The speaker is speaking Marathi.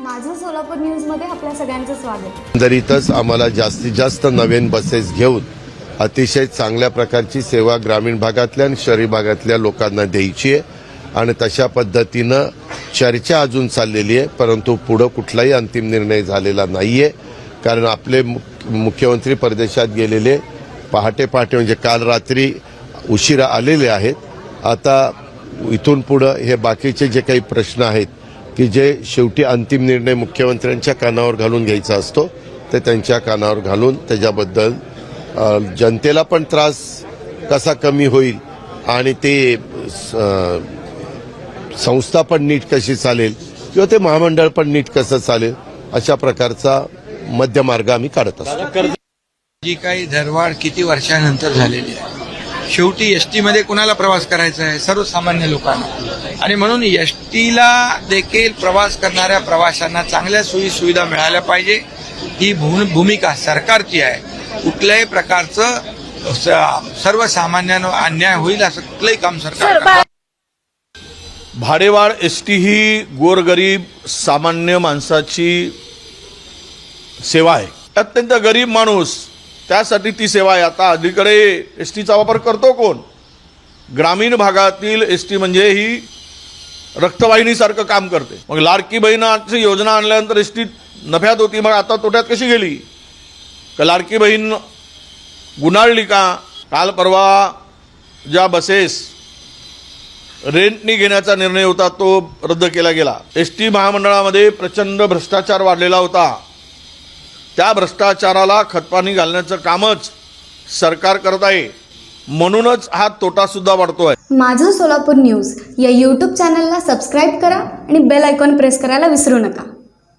माझं सोलापूर न्यूजमध्ये आपल्या सगळ्यांचं स्वागत. दरीतच आम्हाला जास्तीत जास्त नवीन बसेस घेऊन अतिशय चांगल्या प्रकारची सेवा ग्रामीण भागातल्या आणि शहरी भागातल्या लोकांना द्यायची आहे आणि तशा पद्धतीनं चर्चा अजून चाललेली आहे परंतु पुढं कुठलाही अंतिम निर्णय झालेला नाहीये. कारण आपले मुख- मुख्यमंत्री परदेशात गेलेले पहाटे पहाटे म्हणजे काल रात्री उशिरा आलेले आहेत. आता इथून पुढं हे बाकीचे जे काही प्रश्न आहेत की जे शेवटी अंतिम निर्णय मुख्यमंत्र्यांच्या कानावर घालून घ्यायचा असतो ते त्यांच्या कानावर घालून त्याच्याबद्दल जनतेला पण त्रास कसा कमी होईल आणि ते स- संस्था पण नीट कशी चालेल किंवा ते महामंडळ पण नीट कसं चालेल अशा प्रकारचा मध्यमार्ग आम्ही काढत असतो. जी काही धरवाढ किती वर्षानंतर झालेली आहे? शेवटी एसमध्ये कुणाला प्रवास करायचा आहे? सर्वसामान्य लोकांना. आणि म्हणून एस टीला देखील प्रवास करणाऱ्या प्रवाशांना चांगल्या सोयी सुविधा मिळाल्या पाहिजे. ही भूमिका सरकारची आहे. कुठल्याही प्रकारचं स- सर्वसामान्यांवर अन्याय होईल असं कुठलंही काम सरकार. भाडेवाढ एस टी ही गोरगरीब सामान्य माणसाची सेवा आहे. अत्यंत गरीब माणूस त्यासाठी ती सेवा आहे. आता अलीकडे एस टीचा वापर करतो कोण? ग्रामीण भागातील एस टी म्हणजे ही रक्तवाहिनीसारखं काम करते. मग लाडकी बहिणाची योजना आणल्यानंतर एस टी नफ्यात होती मग आता तोट्यात कशी गेली? का लाडकी बहीण गुणाळली का? काल परवा ज्या बसेस रेंटनी घेण्याचा निर्णय होता तो रद्द केला गेला. एस टी महामंडळामध्ये प्रचंड भ्रष्टाचार वाढलेला होता. त्या भ्रष्टाचाराला खतपाणी घालण्याचं कामच सरकार करत आहे. म्हणूनच हा तोटा सुद्धा वाढतोय. माझं सोलापूर न्यूज या यूट्यूब चॅनलला सबस्क्राईब करा आणि बेल आयकॉन प्रेस करायला विसरू नका.